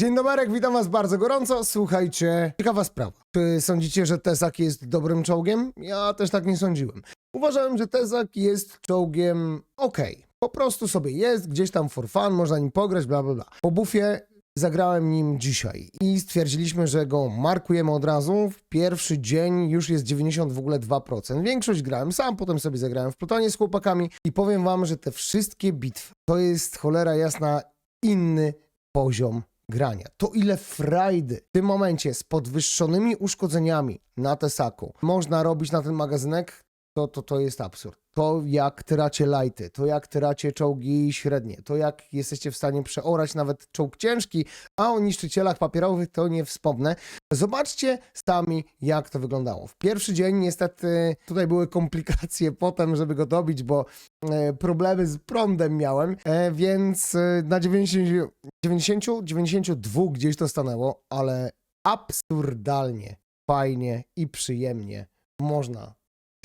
Dzień dobry, witam was bardzo gorąco. Słuchajcie, ciekawa sprawa. Czy sądzicie, że Tesak jest dobrym czołgiem? Ja też tak nie sądziłem. Uważałem, że Tesak jest czołgiem okej. Po prostu sobie jest, gdzieś tam for fun, można nim pograć, bla bla bla. Po bufie zagrałem nim dzisiaj i stwierdziliśmy, że go markujemy od razu. W pierwszy dzień już jest 90 w ogóle 2%. Większość grałem sam, potem sobie zagrałem w plutonie z chłopakami i powiem wam, że te wszystkie bitwy to jest cholera jasna inny poziom grania. To ile frajdy w tym momencie z podwyższonymi uszkodzeniami na Tesaku można robić na ten magazynek, to, to, to jest absurd. To jak tyracie lighty, to jak tyracie czołgi średnie, to jak jesteście w stanie przeorać nawet czołg ciężki, a o niszczycielach papierowych to nie wspomnę. Zobaczcie sami, jak to wyglądało. W pierwszy dzień niestety tutaj były komplikacje potem, żeby go dobić, bo e, problemy z prądem miałem, e, więc e, na 90, 90, 92 gdzieś to stanęło, ale absurdalnie fajnie i przyjemnie można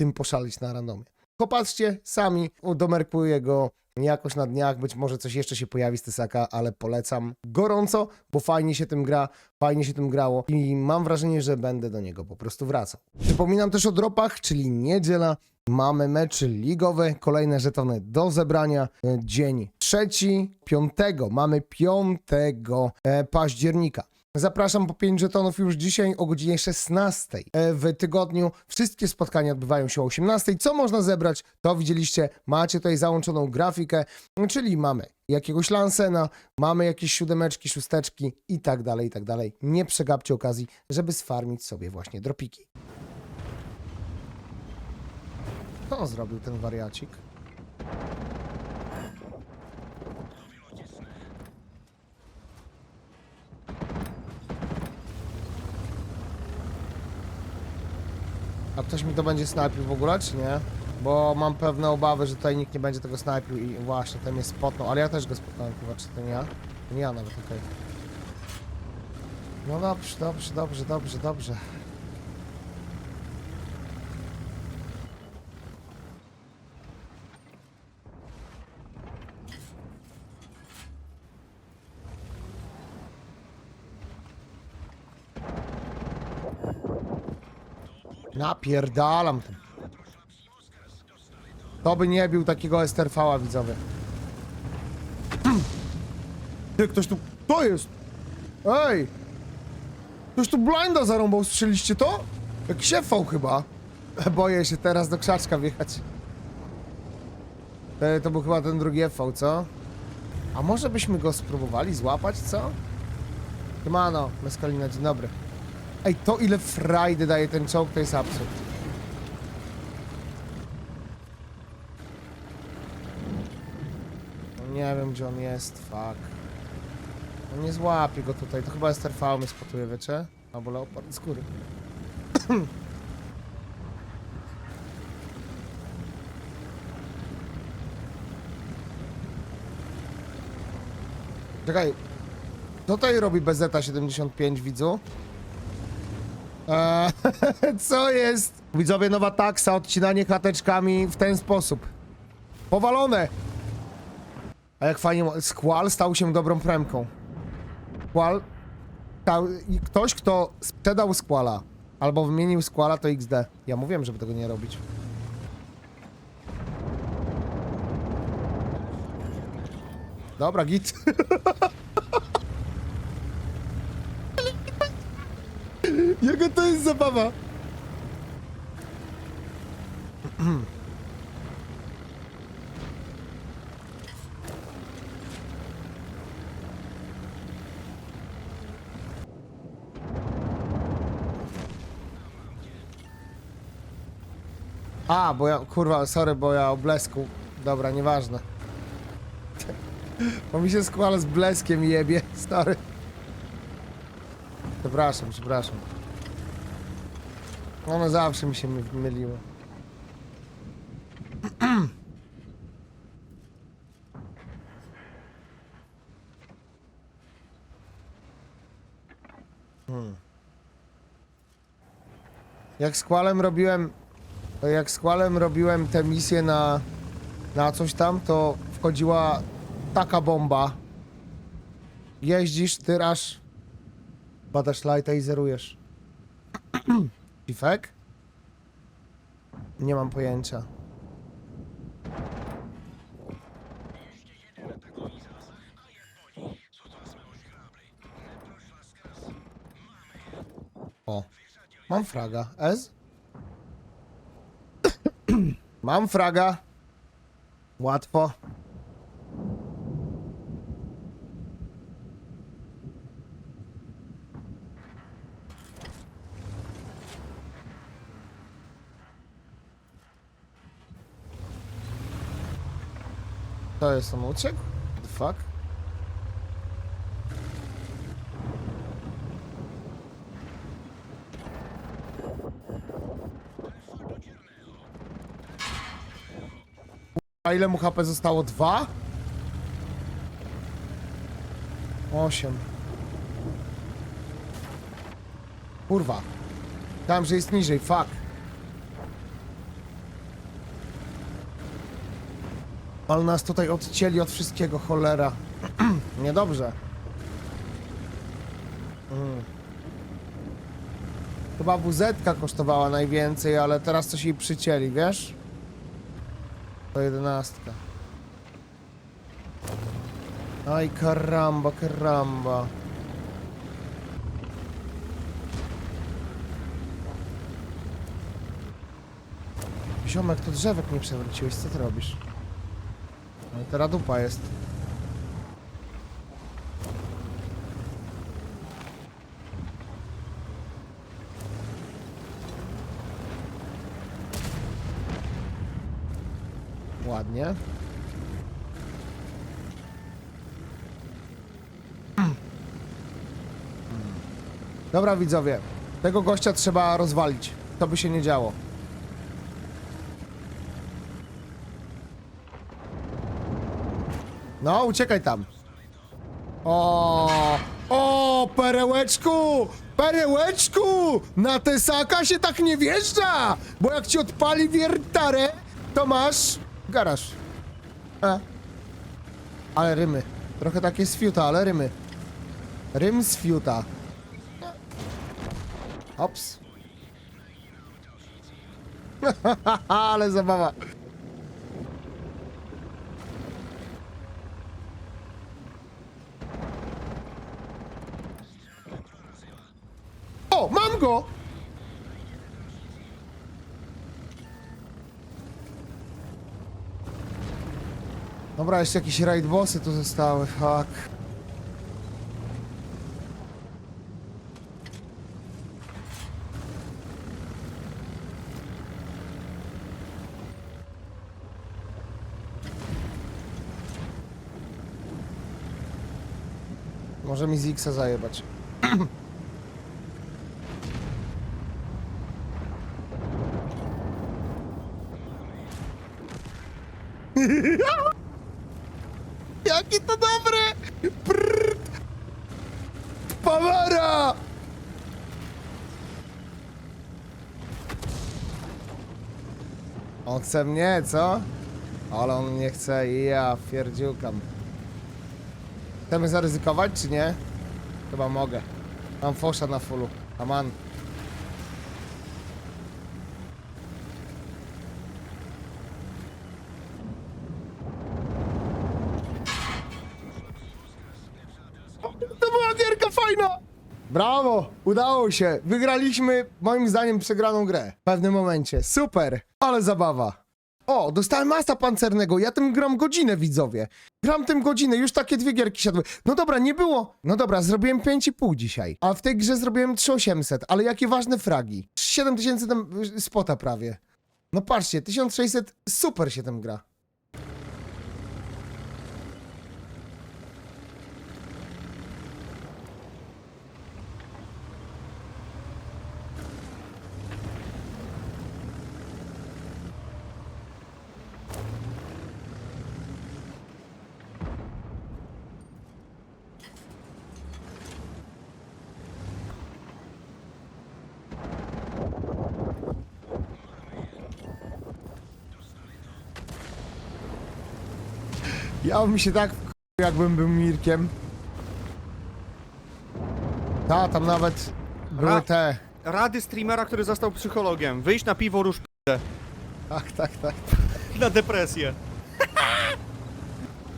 tym poszaleć na randomie. Popatrzcie sami, udomerkuję go jakoś na dniach, być może coś jeszcze się pojawi z Tesaka, ale polecam gorąco, bo fajnie się tym gra, fajnie się tym grało i mam wrażenie, że będę do niego po prostu wracał. Przypominam też o dropach, czyli niedziela, mamy mecze ligowe, kolejne żetony do zebrania, dzień trzeci, piątego, mamy piątego e, października. Zapraszam po 5 żetonów już dzisiaj o godzinie 16 E, w tygodniu. Wszystkie spotkania odbywają się o 18. Co można zebrać? To widzieliście, macie tutaj załączoną grafikę, czyli mamy jakiegoś Lansena, mamy jakieś siódemeczki, szósteczki i tak dalej, i tak dalej. Nie przegapcie okazji, żeby sfarmić sobie właśnie dropiki. Co zrobił, ten wariacik? A ktoś mi to będzie snajpił w ogóle, czy nie? Bo mam pewne obawy, że tutaj nikt nie będzie tego snajpił i właśnie, ten mnie spotnął, ale ja też go spotkałem chyba, czy to nie ja? To nie ja nawet, okej. No dobrze, dobrze, dobrze, dobrze, dobrze. Napierdalam tym. To by nie bił takiego STRV-a, widzowie. Ty, ktoś tu... To jest! Ej! Ktoś tu blinda zarąbał, strzeliście to? Jakiś FV chyba. Boję się teraz do krzaczka wjechać. To, to był chyba ten drugi FV, co? A może byśmy go spróbowali złapać, co? Siemano, Meskalina, dzień dobry. Ej, to ile frajdy daje ten czołg, to jest absurd. No nie wiem, gdzie on jest, fuck. No nie złapię go tutaj, to chyba STRV mnie spotuje, wiecie? Albo leopard z góry. Czekaj, tutaj robi BZ-75, widzu? Eee, co jest? Widzowie, nowa taksa, odcinanie klateczkami w ten sposób. Powalone! A jak fajnie, Squall stał się dobrą premką. Squall... Ktoś, kto sprzedał Squalla, albo wymienił Squalla, to XD. Ja mówiłem, żeby tego nie robić. Dobra, git. Jego to jest zabawa. A, bo ja, kurwa, sorry, bo ja o blesku. Dobra, nieważne. Bo mi się skłala z bleskiem jebie, stary. Przepraszam, przepraszam. Ono zawsze mi się my- myliło. Hmm. Jak z Kwalem robiłem... Jak z robiłem tę misję na... Na coś tam, to wchodziła taka bomba. Jeździsz, tyrasz, Badasz lighta i zerujesz. Fifek? Nie mam pojęcia. O, mam fraga. Ez? mam fraga. Łatwo. To jest on uciekł? The fuck? A ile mu HP zostało? Dwa? Osiem. Kurwa. Tam, że jest niżej, fuck. Ale nas tutaj odcięli od wszystkiego, cholera. Niedobrze. Mm. Chyba wz kosztowała najwięcej, ale teraz coś jej przycięli, wiesz? To jedenastka. Aj, karamba, karamba. Ziomek, to drzewek nie przewróciłeś, co ty robisz? No teraz dupa jest. Ładnie. Dobra widzowie, tego gościa trzeba rozwalić. To by się nie działo. No, uciekaj tam. O, o, perełeczku! Perełeczku! Na Tesaka się tak nie wjeżdża! Bo jak ci odpali wiertarę, to masz garaż. E. Ale rymy. Trochę takie z fiuta, ale rymy. Rym z fiuta. Ops. ale zabawa. O, mam go! Dobra, jeszcze jakieś raid bossy tu zostały, fuck. Może mi z Xa zajebać. Jakie to dobre! Prrrt. Pawara! On chce mnie, co? Ale on mnie chce i ja pierdziukam. Chcemy zaryzykować, czy nie? Chyba mogę. Mam fosza na fullu. Aman. Udało się! Wygraliśmy, moim zdaniem, przegraną grę. W pewnym momencie. Super! Ale zabawa. O, dostałem masa pancernego. Ja tym gram godzinę, widzowie. Gram tym godzinę, już takie dwie gierki siadły. No dobra, nie było. No dobra, zrobiłem 5,5 dzisiaj. A w tej grze zrobiłem 3800, ale jakie ważne fragi. 7000 tam y, spota prawie. No patrzcie, 1600, super się tym gra. Ja bym się tak jakbym był Mirkiem. Ta, tam nawet były Ra- te. Rady streamera, który został psychologiem. Wyjść na piwo, rusz p***e. Tak, tak, tak. Na depresję.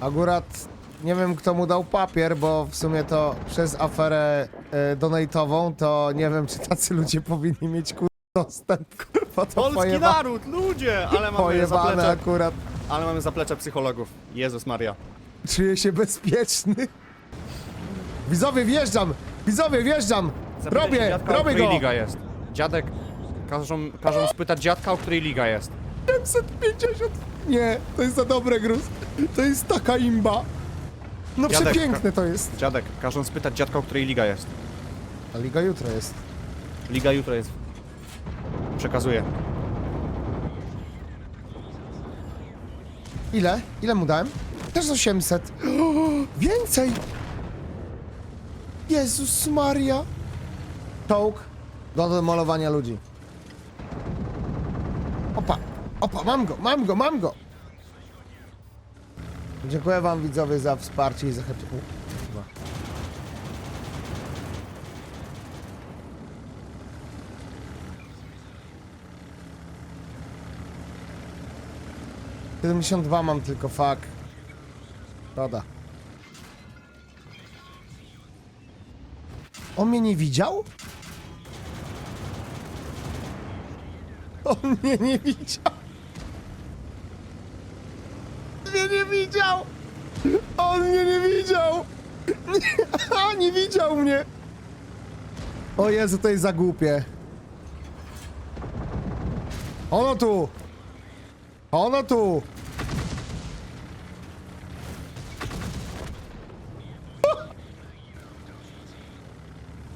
Akurat nie wiem kto mu dał papier, bo w sumie to przez aferę e, donatową to nie wiem czy tacy ludzie powinni mieć kur... dostęp. Kurwa to Polski pojeba... naród, ludzie! Ale mamy pojebane zaplecze, akurat. Ale mamy zaplecze psychologów. Jezus Maria. Czuję się bezpieczny. Widzowie, wjeżdżam! Widzowie, wjeżdżam! Zapytaj się Robię, dziadka, o robię której go! liga jest. Dziadek, każą, każą spytać dziadka, o której liga jest. 750! Nie, to jest za dobre, Gruz. To jest taka imba. No Dziadek, przepiękne to jest. Dziadek, każą spytać dziadka, o której liga jest. A liga jutro jest. Liga jutro jest. Przekazuję. Ile? Ile mu dałem? Też 800. Więcej! Jezus Maria! Czołg do demolowania ludzi. Opa, opa, mam go, mam go, mam go! Dziękuję wam widzowie za wsparcie i za chęć... U, chyba. Siedemdziesiąt dwa mam tylko, fuck. Szkoda. On mnie nie widział? On mnie nie widział. Mnie nie widział. On mnie nie widział. Nie, nie widział mnie. O Jezu, to jest za głupie. Ono tu. Ono tu.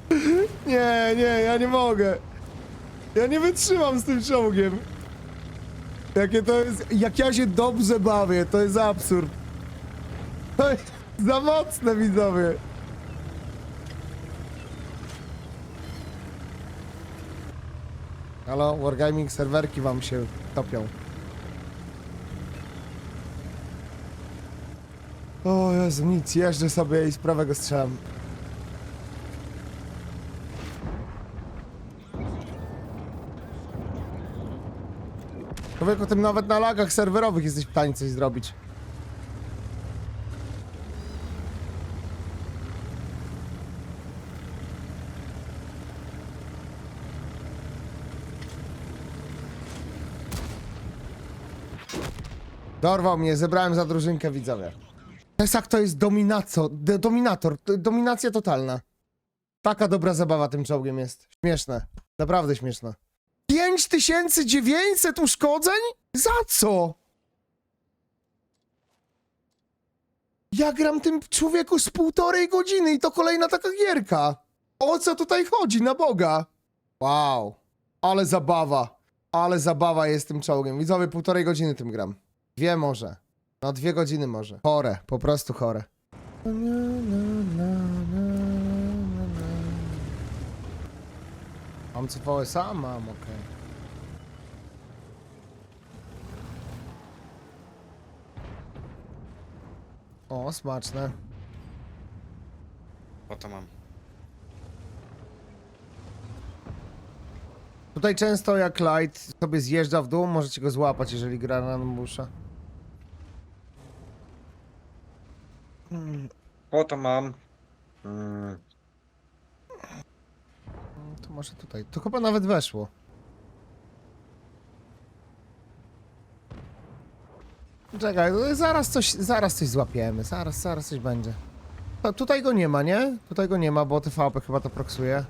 Nie, nie, ja nie mogę. Ja nie wytrzymam z tym czołgiem. Jakie to jest. Jak ja się dobrze bawię, to jest absurd. To jest za mocne, widzowie. Halo, Wargaming serwerki wam się topią. O Jezu, nic, jeżdżę sobie i z prawego strzelam. Człowieku, tym nawet na lagach serwerowych jesteś w stanie coś zrobić. Dorwał mnie, zebrałem za drużynkę widzowie. Tesak to jest dominaco, dominator, dominacja totalna. Taka dobra zabawa tym czołgiem jest. Śmieszne, naprawdę śmieszne. 5900 uszkodzeń? Za co? Ja gram tym człowieku z półtorej godziny i to kolejna taka gierka. O co tutaj chodzi, na Boga? Wow, ale zabawa. Ale zabawa jest tym czołgiem. Widzowie, półtorej godziny tym gram. Dwie może. No dwie godziny może. Chore, po prostu chore. Mam CVSA? Mam, okej. O, smaczne. Oto mam. Tutaj często jak Light sobie zjeżdża w dół, możecie go złapać, jeżeli gra na ambusza. Po to mam. Mm, No, To może tutaj. To chyba nawet weszło. Czekaj, no zaraz coś, zaraz coś złapiemy, zaraz, zaraz coś będzie. To, tutaj go nie ma, nie? Tutaj go nie ma, bo TVP chyba to proksuje.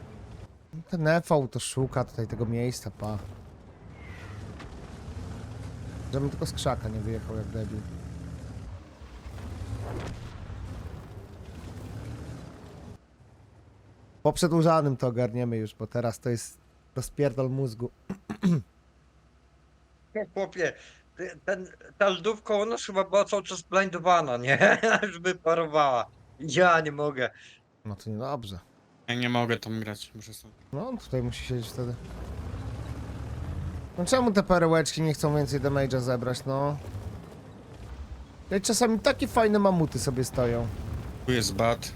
Ten EV to szuka tutaj tego miejsca, pa. Żebym tylko z krzaka nie wyjechał jak debil. Po przedłużanym to ogarniemy już, bo teraz to jest rozpierdol mózgu. no chłopie, ty- ten, ta lodówka ona chyba była cały czas blindowana, nie? Aż by parowała. Ja nie mogę. No to niedobrze. Ja nie mogę tam grać, muszę sobie. No, on tutaj musi siedzieć wtedy. No czemu te perełeczki nie chcą więcej damage'a zebrać, no? I czasami takie fajne mamuty sobie stoją. Tu jest bat.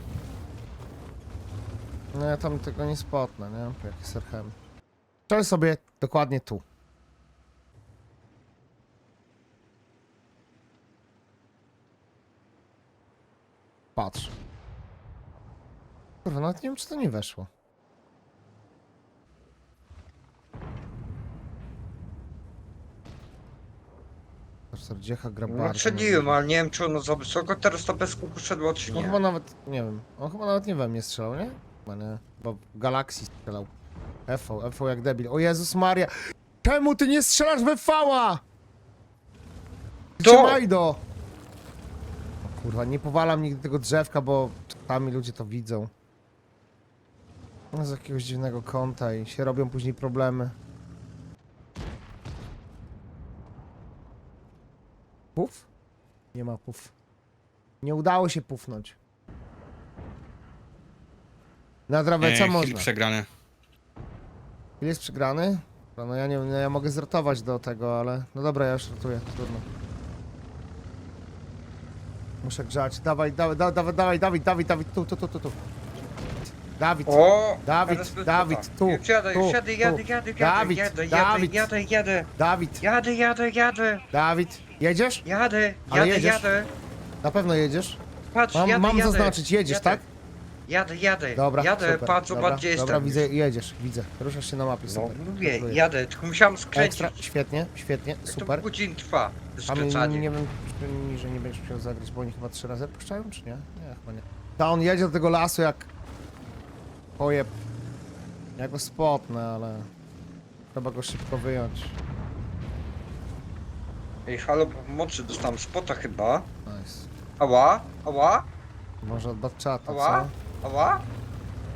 No ja tam tego nie spotnę, nie? Jaki serchem. Strzel sobie dokładnie tu. Patrz. Kurwa, nawet nie wiem, czy to nie weszło. Dziecha gra No bardzo. ale nie wiem czy ono za wysoko, teraz to bez kuku szedło czy nie. chyba nawet, nie wiem, on chyba nawet nie we mnie strzelał, nie? Nie, bo w Galaxii strzelał. FV, FV jak debil. O Jezus Maria! Czemu ty nie strzelasz we V-a? To- Trzymaj do! O kurwa, nie powalam nigdy tego drzewka, bo czasami ludzie to widzą. No, z jakiegoś dziwnego kąta i się robią później problemy. Puf? Nie ma puf. Nie udało się pufnąć. Na draweca Nie, można. kill przegrany. Ile jest przegrany? No, no ja nie wiem, no ja mogę zrotować do tego, ale... No dobra, ja już rotuję, trudno. Muszę grzać. Dawaj, dawaj, dawaj, dawaj, dawaj, Dawid, Dawid, Dawid, tu, tu, tu, tu, tu. Dawid, O! Dawid, teraz Dawid, tu, Już jadę, tu, już jadę, jadę, tu. jadę, jadę, Dawid, jadę, Dawid. jadę, jadę, jadę, Dawid, jadę, jadę, jadę, Dawid. Jedziesz? jadę, Ale jadę, jedziesz? jadę. Na pewno jedziesz. Patrz, Mam, jadę, mam jadę, zaznaczyć, jedziesz, jadę, tak? Jadę, jadę, Dobra, jadę, super. patrz, dobra, zobacz gdzie Dobra, jestem. widzę, jedziesz, widzę. Ruszasz się na mapie, No super. mówię, Gratuluję. jadę, tylko musiałem skręcić. Ekstra, świetnie, świetnie, To super. godzin trwa, A skręcanie. nie wiem, czy- że nie będziesz chciał zagrać, bo oni chyba trzy razy puszczają, czy nie? Nie, chyba nie. Ta on jedzie do tego lasu jak... Pojeb. Ja go spotnę, ale... Trzeba go szybko wyjąć. Ej, halo, pomocy, dostałem spota chyba. Nice. Ała, ała, Może od Batchata, ała, co? Ała.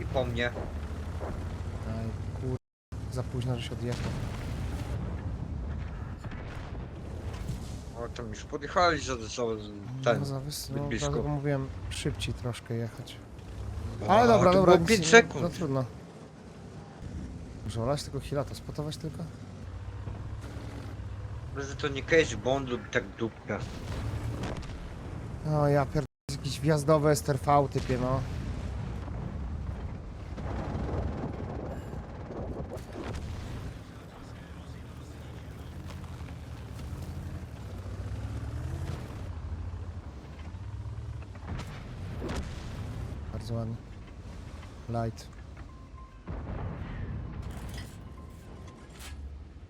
I po mnie. Aj, kur... Za późno, że się odjechał. O, tam już podjechali za, za, za ten. No, za zbyt no, blisko. dlatego mówiłem szybciej troszkę jechać. Ale dobra, to dobra. było nic 5 nie- sekund. No trudno. Muszę olać tego chwila, to spotować tylko? Że to nie case bondu, tak dupka. O ja pierd... Jakiś wjazdowy STRV typie, no. Bardzo ładnie. Light.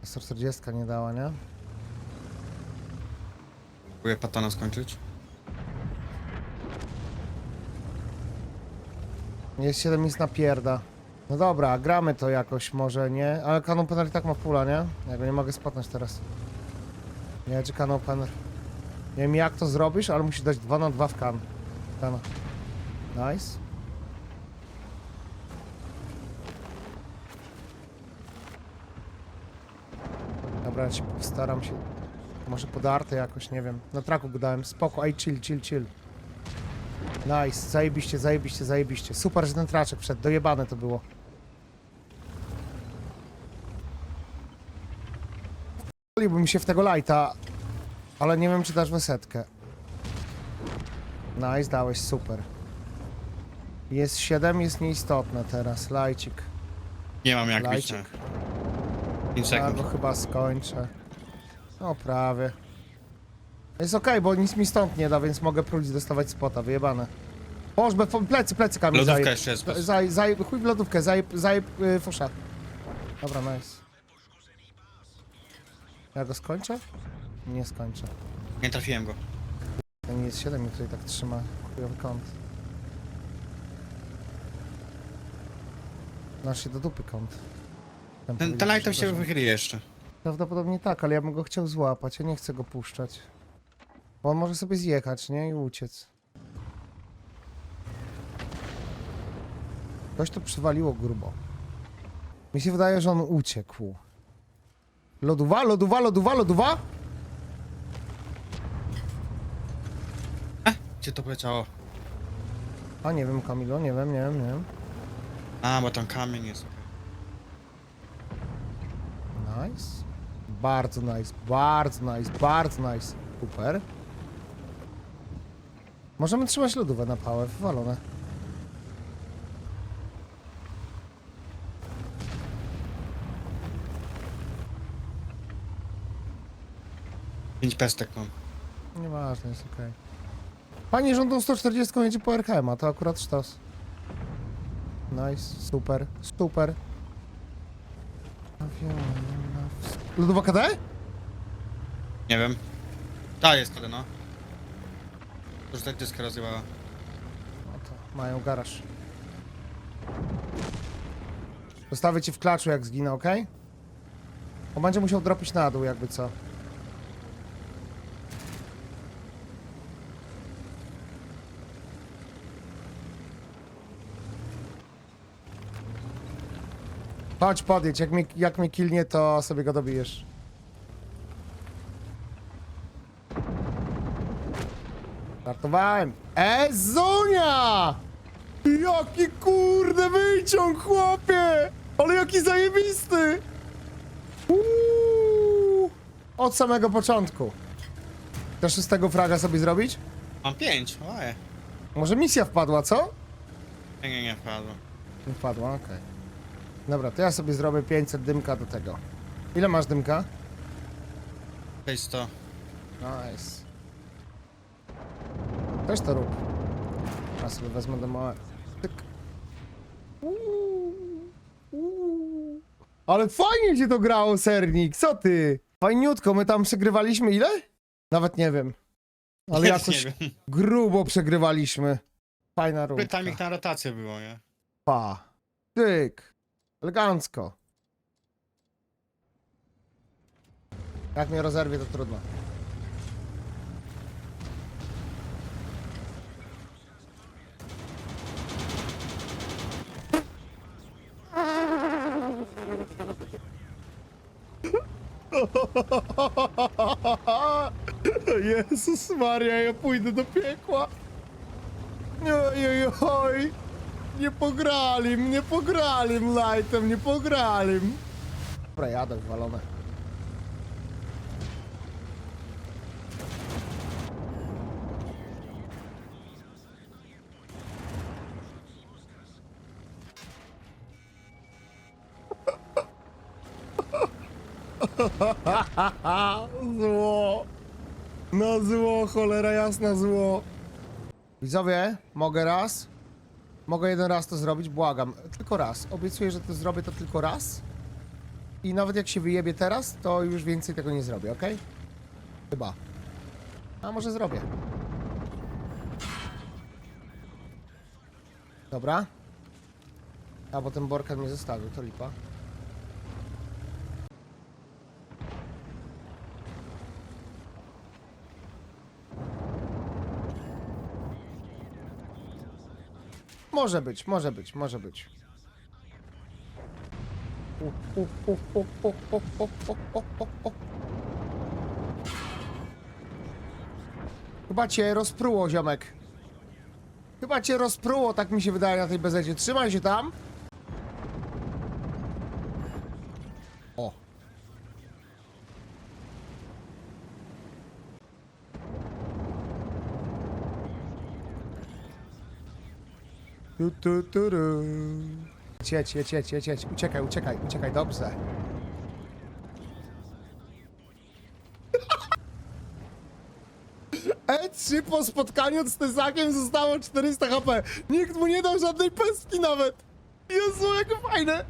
140 nie dała, nie? Próbuję patana skończyć. Jest 7 nic na pierda. No dobra, gramy to jakoś może, nie? Ale kanon Penner i tak ma pula, nie? Ja go nie mogę spotnąć teraz. Nie, czy kanon Penner. Nie wiem jak to zrobisz, ale musisz dać 2 na 2 w kan. Kan. Nice. Ci postaram się. Może podarte jakoś, nie wiem. Na traku go dałem. Spoko, ej, chill, chill, chill. Nice, zajebiście, zajebiście, zajebiście. Super, że ten traczek wszedł, dojebane to było. Wpaliłbym się w tego lighta, ale nie wiem, czy dasz wesetkę. Nice, dałeś, super. Jest 7, jest nieistotne teraz, lajcik. Nie mam jak bić, Lajcik. nie. 5 Ja go sekund. chyba skończę. No prawie. Jest okej, bo nic mi stąd nie da, więc mogę próć dostawać spota, wyjebane. Boż, be, plecy, plecy kamień Lodówka zajeb. jeszcze jest. Zaj, zaj, chuj w lodówkę, zajeb, zajeb y, fusza. Dobra, nice. Ja go skończę? Nie skończę. Nie trafiłem go. Ten jest 7 i tutaj tak trzyma chujowy kąt. Nasz się do dupy kąt. Ten, ten lightem się wychyli jeszcze. Prawdopodobnie tak, ale ja bym go chciał złapać, ja nie chcę go puszczać. Bo on może sobie zjechać, nie? I uciec. Ktoś to przywaliło grubo. Mi się wydaje, że on uciekł. Loduwa, loduwa, loduwa, loduwa? Gdzie to poleciało? A nie wiem, Kamilo, nie wiem, nie wiem, nie wiem. A, bo tam kamień jest. Nice. Bardzo nice, bardzo nice, bardzo nice. Super. Możemy trzymać lodówę na pałę, wywalone. Pięć pestek mam. Nieważne, jest okej. Panie Pani 140 jedzie po RKM, a to akurat sztos. Nice, super, super. Awiony. Lodowa KD? Nie wiem. Ta jest KD, no. To już tak dyskę rozjebała. No to mają garaż. Zostawię ci w klaczu jak zginę, ok? Bo będzie musiał dropić na dół jakby co. Chodź podjedź, jak mnie, jak mnie kilnie to sobie go dobijesz. Startowałem. Ezunia! Jaki kurde wyciąg, chłopie! Ale jaki zajebisty! Uuu. Od samego początku. Chcesz z tego fraga sobie zrobić? Mam 5, łaje. Może misja wpadła, co? Nie, nie, nie, wpadło. Nie wpadła, okej. Dobra, to ja sobie zrobię 500 dymka do tego. Ile masz dymka? 600. Nice. Też to rób. Ja sobie wezmę do małe. Tyk. Uuu, uuu. Ale fajnie się to grało, sernik, co ty? Fajniutko, my tam przegrywaliśmy ile? Nawet nie wiem. Ale jakoś nie wiem. grubo przegrywaliśmy. Fajna runda. Timing na rotację było, nie? Pa. Tyk. Elegancko. Jak mnie rozerwie, to trudno. Jezus Maria, ja pójdę do piekła. Oj, oj, oj. Nie pograli, nie pograli lightem, nie pograli. Dobra, jadę wywalone. zło. Na zło, cholera jasna zło. Widzowie, mogę raz? Mogę jeden raz to zrobić, błagam. Tylko raz. Obiecuję, że to zrobię to tylko raz. I nawet jak się wyjebie teraz, to już więcej tego nie zrobię, ok? Chyba. A może zrobię. Dobra. A bo ten Borkan mnie zostawił, to lipa. Może być, może być, może być. Chyba cię rozpruło, ziomek. Chyba cię rozpruło, tak mi się wydaje na tej bezecie. Trzymaj się tam. Tu, tu, tu, ru. Jedź, jedź, jedź, jedź. Uciekaj, uciekaj, uciekaj, dobrze. E3 po spotkaniu z Tezakiem zostało 400 HP. Nikt mu nie dał żadnej pestki nawet. Jezu, jakie fajne.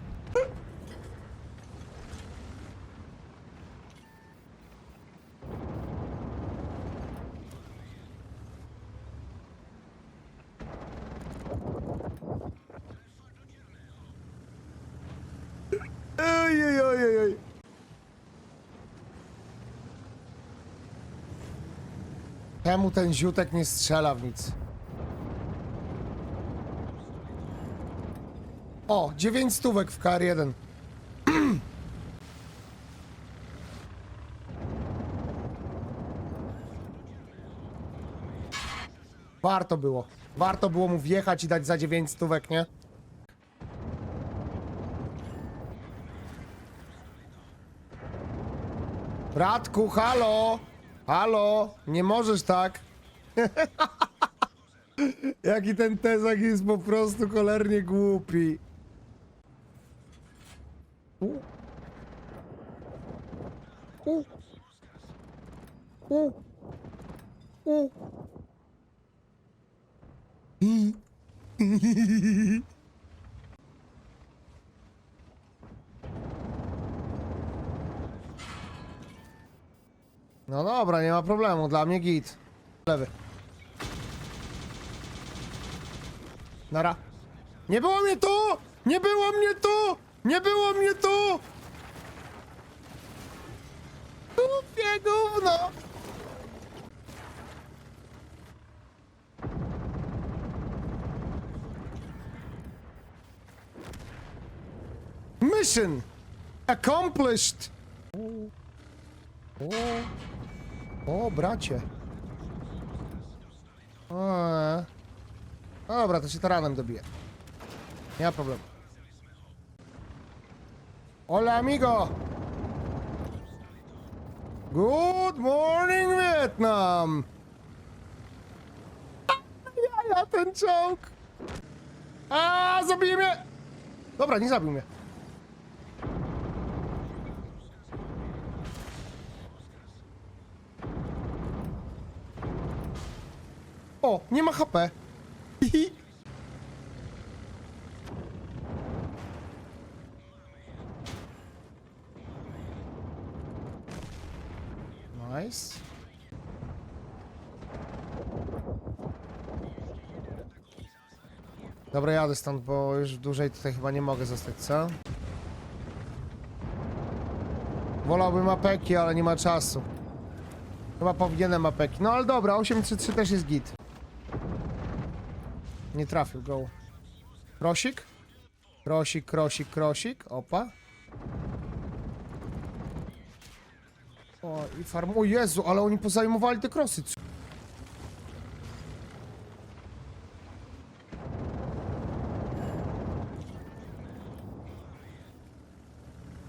Czemu ten ziutek nie strzela w nic? O, 9 stówek w KR1. Warto było. Warto było mu wjechać i dać za 9 stówek, nie? Bratku, halo! Halo! Nie możesz tak! Jaki ten tezak jest po prostu cholernie głupi. U. U. U. U. No dobra, nie ma problemu, dla mnie git. Lewy. Nara. Nie było mnie tu! Nie było mnie tu! Nie było mnie tu! Głupie gówno! Mission accomplished! O bracie. O, e. Dobra, to się taranem dobije. Nie ma problemu. Hola, amigo! Good morning, Vietnam! Ja, ja ten czołg! A, zabije mnie! Dobra, nie zabił mnie. Nie ma HP. Nice. Dobra, jadę stąd, bo już dłużej tutaj chyba nie mogę zostać, co? Wolałbym apeki, ale nie ma czasu. Chyba powinienem apeki. No ale dobra, 833 też jest git. Nie trafił, go. Krosik? Krosik, krosik, krosik. Opa. O, i farm... O Jezu, ale oni pozajmowali te krosy.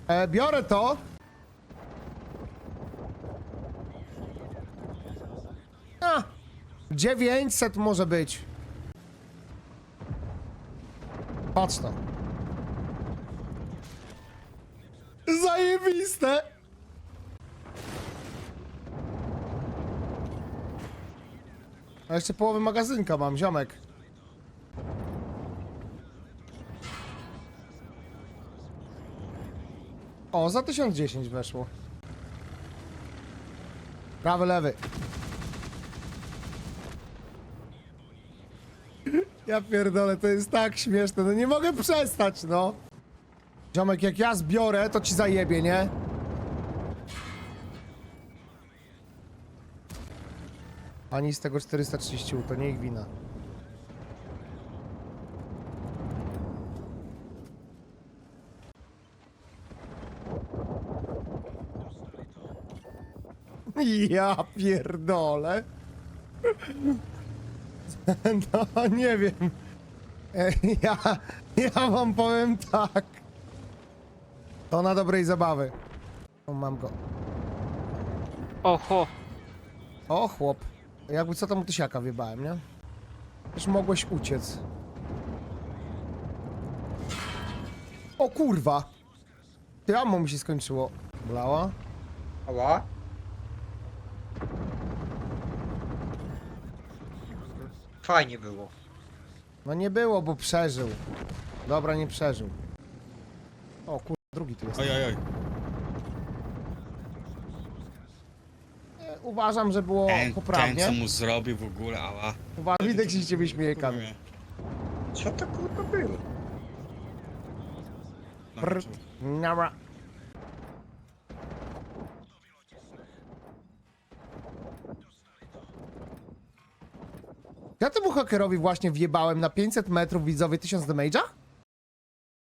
E, biorę to. A, 900 może być. Patrz to. Zajebiste! A jeszcze połowę magazynka mam, ziomek. O, za 1010 weszło. Prawy, lewy. Ja pierdolę, to jest tak śmieszne, no nie mogę przestać, no. Ziomek, jak ja zbiorę, to ci zajebie, nie? Ani z tego 430, to nie ich wina. Ja pierdolę. No, nie wiem. E, Ja, ja wam powiem tak. To na dobrej zabawy. O, mam go. Oho. O, chłop. Jakby co tam tysiaka wjebałem, nie? Już mogłeś uciec. O kurwa! Ty ammo mi się skończyło. Blała? Ała? Fajnie było. No nie było, bo przeżył. Dobra, nie przeżył. O kurwa, drugi tu jest. Oj, oj, oj. E, Uważam, że było Ten, ten poprawnie. co mu zrobił w ogóle, ała. Uważam, widać, że się wyśmieje Kamil. Co to kurwa było? No, Brr. Ja temu hakerowi właśnie wjebałem na 500 metrów widzowie 1000 damage'a?